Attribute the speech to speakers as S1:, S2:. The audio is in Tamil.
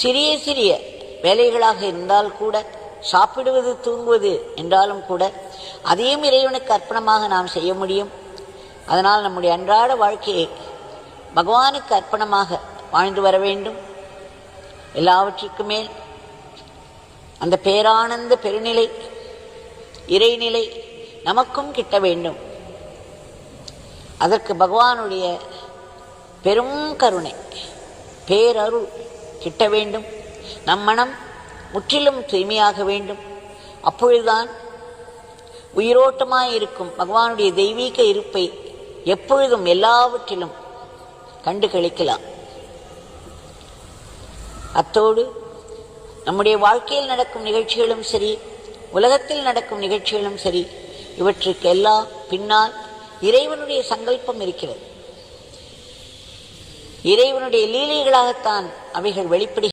S1: சிறிய சிறிய வேலைகளாக இருந்தால் கூட சாப்பிடுவது தூங்குவது என்றாலும் கூட அதையும் இறைவனுக்கு அர்ப்பணமாக நாம் செய்ய முடியும். அதனால் நம்முடைய அன்றாட வாழ்க்கையை பகவானுக்கு அர்ப்பணமாக வாழ்ந்து வர வேண்டும். எல்லாவற்றிற்கும் மேல் அந்த பேரானந்த பெருநிலை இறைநிலை நமக்கும் கிட்ட வேண்டும். அதற்கு பகவானுடைய பெரும் கருணை பேரருள் கிட்ட வேண்டும். நம் மனம் முற்றிலும் தூய்மையாக வேண்டும். அப்பொழுதுதான் உயிரோட்டமாயிருக்கும் பகவானுடைய தெய்வீக இருப்பை எப்பொழுதும் எல்லாவற்றிலும் கண்டு கழிக்கலாம் அத்தோடு நம்முடைய வாழ்க்கையில் நடக்கும் நிகழ்ச்சிகளும் சரி உலகத்தில் நடக்கும் நிகழ்ச்சிகளும் சரி இவற்றுக்கெல்லாம் பின்னால் இறைவனுடைய சங்கல்பம் இருக்கிறது. இறைவனுடைய லீலைகளாகத்தான் அவைகள் வெளிப்படுகிறது